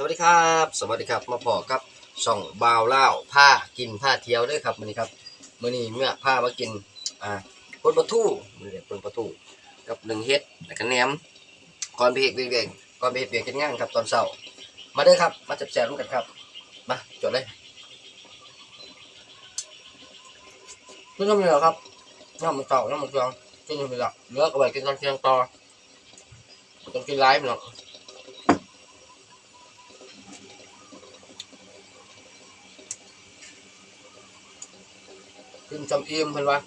สวัสดีครับ สวัสดีครับ มาพอกับช่องบาวเล่าผ้ากินผ้าเที่ยวด้วยครับมื้อนี้ครับมื้อนี้เมื่อผ้ามากินอ่าปนปลาทูมื้อนี้ปนปลาทูกับหนึ่งเฮ็ดแล้วก็แหนมก่อนไปเฮ็ดเวียกๆก่อนไปเฮ็ดเวียกกินงานครับตอนเช้ามาเด้อครับ มาจับแจมกันครับ มาจดเลยนี่ก็มีเหรอครับน้ำมันเต่าน้ำมันจองกินไปละเหลือก็ไปกินตอนเที่ยงต่อต้องกินไลฟ์เนาะ ขึ้นจำเอี่ยมเพิ่นว่า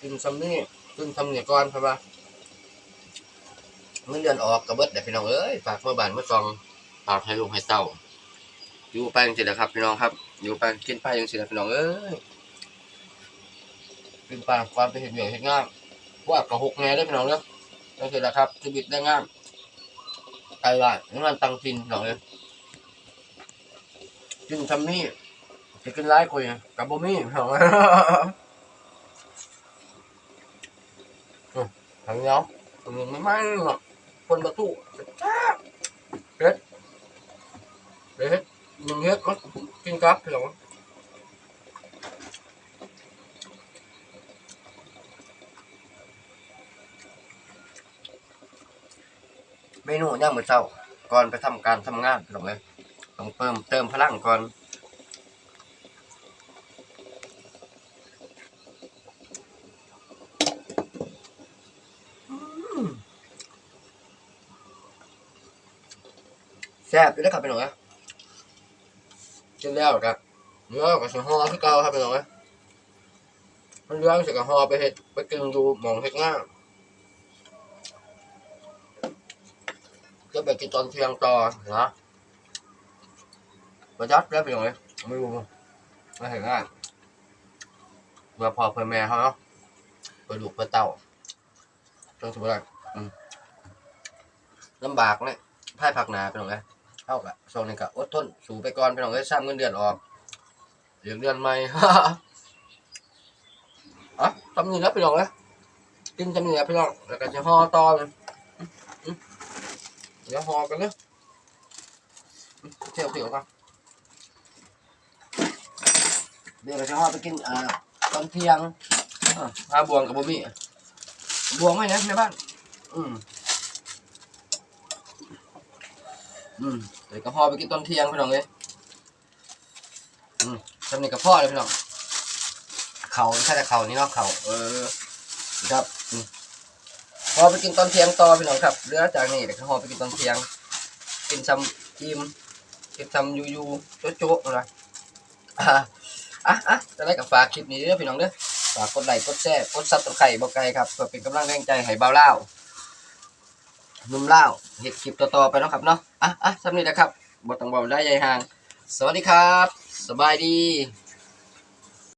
ขึ้นจำนี่ขึ้นจำเนี่ยก่อนเพิ่นว่าเงินเดือนออกกระเบิดแต่พี่น้องเอ้ยฝากเมื่อบานเมื่อซองฝากให้ลูกให้เต้า อยู่ไปจังซี่แหละครับ พี่น้องครับ อยู่ไปกินไปจังซี่แหละพี่น้องเอ้ยกินไปความเป็นเห็นเหนื่อยเห็นงามว่าก็หกแง่ได้พี่น้องเด้อจังซี่แหละครับชีวิตได้งาม ไกลว่านี่มันตังกินพี่องเอ้ยกินจำนี่จะกินไล่คุยกับบ่มีเหรอทางเนาะตรงไม่ไม่หรอกคนประตูจ้าเฮ็ดเฮ็ดยิงเฮ็ดมันกินกับเหรอ มนูย่างมื้อเช้าก่อนไปทำการทำงานพี่น้องเอ้ยต้องเติมเติมพลังก่อนแซ่บอยู่นะครับพี่น้องนะกินแล้วครับเนื้อกับสิห่อคือเก่าครับพี่น้องนะมันเรื่องสิกับห่อไปเฮ็ดไปกินดูหมองเฮ็ดง่าย จะไปกินตอนเที่ยงต่อนะประจัดแล้วพี่น้องนะไม่รู้ไม่เห็นง่ายเพื่อพอเพื่อแม่เขาเนาะเพื่อลูกเพื่อเต้าต้องสมมติว่าอืมลำบากเนี่ยพ่ายผักหนาพี่น้องนะเท่ากับช่วงนี้ก็อดทนสู้ไปก่อนพี่น้องเอ้ยสร้างเงินเดือนออกเดือนเดือนใหม่อะทำนี่นะพี่น้องเอ้ยกินทำเงินี่นะพี่น้องแล้วก็จะห่อต่อเลย เดี๋ยวห่อกันเนอะอื้อเที่ยวเที่ยวครับเดี๋ยวเราจะห่อไปกินอ่าตอนเที่ยงอะพาบวงกับบะหมี่บวงไหมนะในบ้าน อืมอืมเดี๋ยวก็พ่อไปกินตอนเที่ยงพี่น้องเลยอืมทำนี่กับพ่อเลยพี่น้องเขาใช่แต่เขานี่เนาะเขาเออครับ อืมพอไปกินตอนเที่ยงต่อพี่น้องครับเหลือจากนี้เดี๋ยวก็พอไปกินตอนเที่ยง กินซ้ำอิ่มกินซ้ำยูยูโจ๊ะโจ๊ะนะอะอะอะจะได้กับฝากคลิปนี้เด้อพี่น้องเด้อฝากกดไลค์กดแชร์กดซับสไครต์บอกไกลครับเพื่อเป็นกำลังแรงใจให้เบาเล่านุ่มเล่าเห็ดคลิปต่อๆไปเนาะครับเนาะอะอะสำนี้นะครับบทต้องบอกได้ใหญ่ห่าง สวัสดีครับ สบายดี